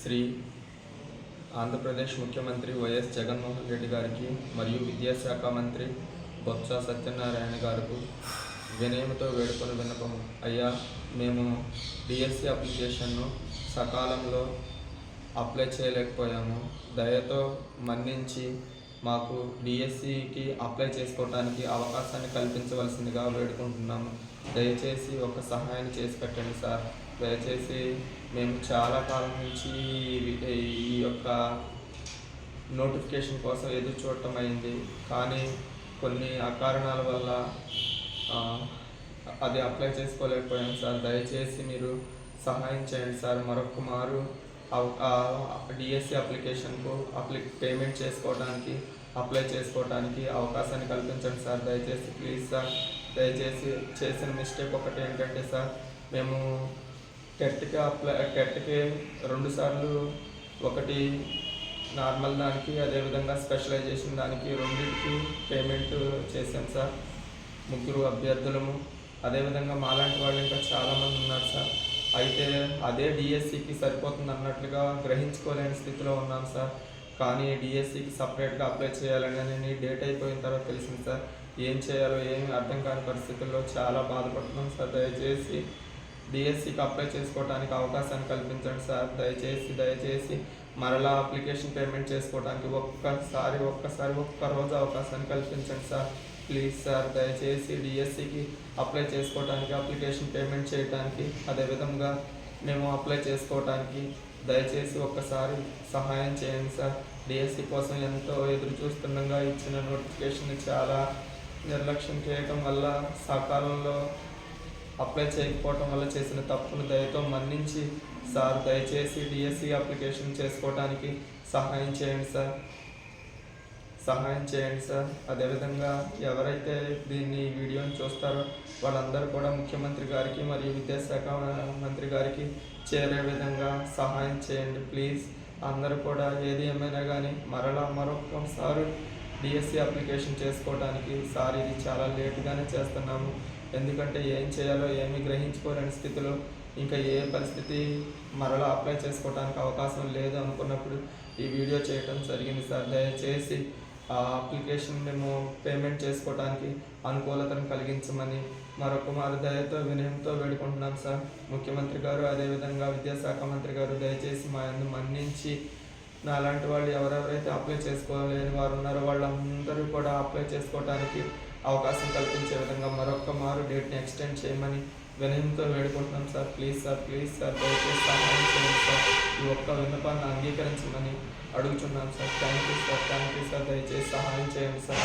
శ్రీ ఆంధ్రప్రదేశ్ ముఖ్యమంత్రి వైఎస్ జగన్మోహన్ రెడ్డి గారికి మరియు విద్యాశాఖ మంత్రి బొత్స సత్యనారాయణ గారికి వినయముతో వేడుకొని విన్నపం అయ్యా మేము డిఎస్సి అప్లికేషన్ను సకాలంలో అప్లై చేయలేకపోయాము. దయతో మన్నించి మాకు డిఎస్సికి అప్లై చేసుకోవడానికి అవకాశాన్ని కల్పించవలసిందిగా వేడుకుంటున్నాము. దయచేసి ఒక సహాయం చేసి పెట్టండి సార్. దయచేసి మేము చాలా కాలం నుంచి ఈ- యొక్క నోటిఫికేషన్ కోసం ఎదురు చూడటం అయింది. కానీ కొన్ని అకారణాల వల్ల అది అప్లై చేసుకోలేకపోయాం సార్. దయచేసి మీరు సహాయం చేయండి సార్. మరొక మారు డిఎస్సి అప్లికేషన్కు అప్లి పేమెంట్ చేసుకోవడానికి అప్లై చేసుకోవడానికి అవకాశాన్ని కల్పించండి సార్. దయచేసి ప్లీజ్ సార్. దయచేసి చేసిన మిస్టేక్ ఒకటి ఏంటంటే సార్ మేము టెట్కి అప్లై టెట్కి రెండు సార్లు ఒకటి నార్మల్ దానికి అదేవిధంగా స్పెషలైజేషన్ దానికి రెండింటికి పేమెంట్ చేశాం సార్. ముగ్గురు అభ్యర్థులము. అదేవిధంగా మాలాంటి వాళ్ళు ఇంకా చాలామంది ఉన్నారు సార్. అయితే అదే డిఎస్సికి సరిపోతుంది అన్నట్లుగా గ్రహించుకోలేని స్థితిలో ఉన్నాం సార్. కానీ డిఎస్సికి సపరేట్గా అప్లై చేయాలని డేట్ అయిపోయిన తర్వాత తెలిసింది సార్. ఏం చేయాలో ఏమి అర్థం కాని పరిస్థితుల్లో చాలా బాధపడుతున్నాం సార్. దయచేసి డిఎస్సికి అప్లై చేసుకోవడానికి అవకాశాన్ని కల్పించండి సార్. దయచేసి దయచేసి మరలా అప్లికేషన్ పేమెంట్ చేసుకోవడానికి ఒక్కసారి ఒక్కసారి ఒక్క రోజు అవకాశాన్ని కల్పించండి సార్. ప్లీజ్ సార్ దయచేసి డిఎస్సికి అప్లై చేసుకోవడానికి అప్లికేషన్ పేమెంట్ చేయడానికి అదేవిధంగా మేము అప్లై చేసుకోవడానికి దయచేసి ఒక్కసారి సహాయం చేయండి సార్. డిఎస్సి కోసం ఎంతో ఎదురు చూస్తుండగా ఇచ్చిన నోటిఫికేషన్ చాలా నిర్లక్ష్యం చేయటం వల్ల సకాలంలో అప్లై చేయకపోవటం వల్ల చేసిన తప్పును దయతో మన్నించి సార్ దయచేసి డిఎస్సి అప్లికేషన్ చేసుకోవడానికి సహాయం చేయండి సార్. సహాయం చేయండి సార్. అదేవిధంగా ఎవరైతే దీన్ని వీడియోని చూస్తారో వాళ్ళందరూ కూడా ముఖ్యమంత్రి గారికి మరియు విద్యాశాఖ మంత్రి గారికి చేరే విధంగా సహాయం చేయండి ప్లీజ్. అందరూ కూడా ఏది ఏమైనా కానీ మరలా మరొకసారి డిఎస్సి అప్లికేషన్ చేసుకోవడానికి సార్ ఇది చాలా లేట్గానే చేస్తున్నాము. ఎందుకంటే ఏం చేయాలో ఏమి గ్రహించుకోలేని స్థితిలో ఇంకా ఏ పరిస్థితి మరలా అప్లై చేసుకోవడానికి అవకాశం లేదు అనుకున్నప్పుడు ఈ వీడియో చేయడం జరిగింది సార్. దయచేసి ఆ అప్లికేషన్ మేము పేమెంట్ చేసుకోవడానికి అనుకూలతను కలిగించమని మరొక మారు దయతో వినయంతో వేడుకుంటున్నాం సార్. ముఖ్యమంత్రి గారు అదేవిధంగా విద్యాశాఖ మంత్రి గారు దయచేసి మా ఎందు మన్నించి నాలాంటి వాళ్ళు ఎవరెవరైతే అప్లై చేసుకోలేని వారు ఉన్నారో వాళ్ళందరూ కూడా అప్లై చేసుకోవడానికి అవకాశం కల్పించే విధంగా మరొక మారు డేట్ని ఎక్స్టెండ్ చేయమని వినయంతో వేడుకుంటున్నాం sir. Please sir please sir దయచేసి సహాయం చేయండి సార్. ఈ ఒక్క విన్నపాన్ని అంగీకరించమని అడుగుచున్నాం sir. Thank you sir thank you sir దయచేసి సహాయం చేయండి సార్.